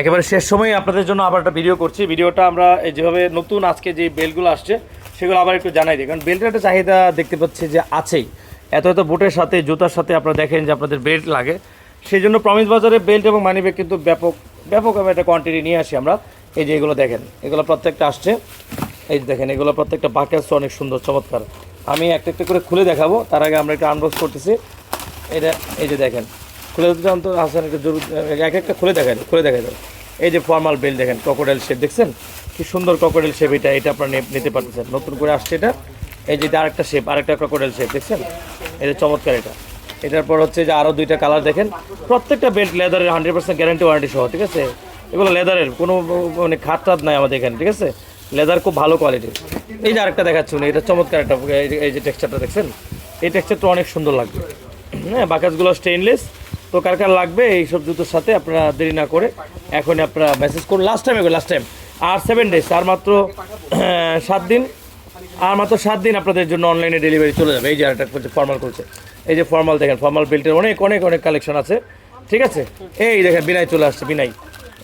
একেবারে শেষ সময়ে আপনাদের জন্য আবার একটা ভিডিও করছি। ভিডিওটা আমরা যেভাবে নতুন আজকে যে বেল্টগুলো আসছে, সেগুলো আবার একটু জানাই দিই। কারণ বেল্টের একটা চাহিদা দেখতে পাচ্ছি যে আছেই। এত এত বুটের সাথে, জুতার সাথে আপনারা দেখেন যে আপনাদের বেল্ট লাগে। সেই জন্য প্রমিস বাজারে বেল্ট এবং মানি ব্যাগ কিন্তু ব্যাপক ব্যাপক একটা কোয়ান্টিটি নিয়ে আসি আমরা। এই যে এগুলো দেখেন, এগুলো প্রত্যেকটা আসছে। এই দেখেন, এগুলো প্রত্যেকটা বাকেস অনেক সুন্দর, চমৎকার। আমি একটা একটা করে খুলে দেখাবো। তার আগে আমরা একটা আনবক্স করতেছি। এটা এই যে দেখেন। খুলে দিতে তো হাসান একটা জরুর, এক একটা খুলে দেখাই খুলে দেখাই দাও এই যে ফর্মাল বেল্ট দেখেন ক্রকোডাইল শেপ দেখছেন? কি সুন্দর ক্রকোডাইল শেপ এটা এটা আপনারা নিতে পারতেছেন। নতুন করে আসছে এটা। এই যে আরেকটা শেপ আরেকটা ক্রকোডাইল শেপ দেখছেন? এই যে চমৎকার এটা। এটার পর হচ্ছে যে আরও দুইটা কালার দেখেন। প্রত্যেকটা বেল্ট লেদারের হান্ড্রেড পার্সেন্ট গ্যারান্টি ওয়ারেন্টি সহ, ঠিক আছে? এগুলো লেদারের কোনো মানে খাত টাত নাই আমাদের এখানে, ঠিক আছে? লেদার খুব ভালো কোয়ালিটির এই যে আরেকটা দেখাচ্ছি উনি, এটা চমৎকার একটা, এই যে- টেক্সচারটা দেখছেন? এই টেক্সচারটা অনেক সুন্দর লাগবে। হ্যাঁ বাকাসগুলো স্টেইনলেস তো কার কার লাগবে, এইসব জুতোর সাথে আপনারা দেরি না করে এখন আপনারা মেসেজ করুন। লাস্ট টাইম এগুলো লাস্ট টাইম আর সেভেন ডেজ আর মাত্র সাত দিন, আর মাত্র সাত দিন আপনাদের জন্য অনলাইনে ডেলিভারি চলে যাবে। এই যে আরেকটা ফর্মাল করছে। এই যে ফর্মাল দেখেন ফর্মাল বেল্টের অনেক অনেক অনেক কালেকশন আছে। ঠিক আছে? এই দেখেন বিনাই চলে আসছে বিনাই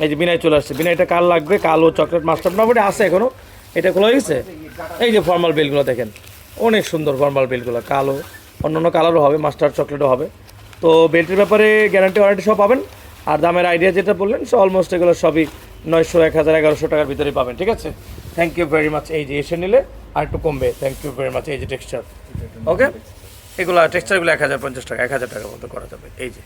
এই যে বিনাই চলে আসছে। বিনাইটা কাল লাগবে? কালো চকলেট মাস্টার মোটামুটি আছে এখনও এটা খোলা গেছে? এই যে ফর্মাল বেলগুলো দেখেন, অনেক সুন্দর ফর্মাল বেলগুলো কালো। অন্য অন্য কালারও হবে মাস্টার চকলেটও হবে। তো বেল্টের ব্যাপারে গ্যারান্টি ওয়ারেন্টি সব পাবেন। আর দামের আইডিয়া যেটা বললেন, সো অলমোস্ট এগুলো সবই নয়শো, এক হাজার, এগারোশো টাকার ভিতরেই পাবেন, ঠিক আছে? থ্যাংক ইউ ভেরি মাছ এই যে এসে নিলে আর একটু কমবে। থ্যাংক ইউ ভেরি মাছ এই যে টেক্সচার ওকে এগুলো টেক্সচারগুলো এক হাজার পঞ্চাশ টাকা, এক হাজার টাকার মতো করা যাবে। এই যে।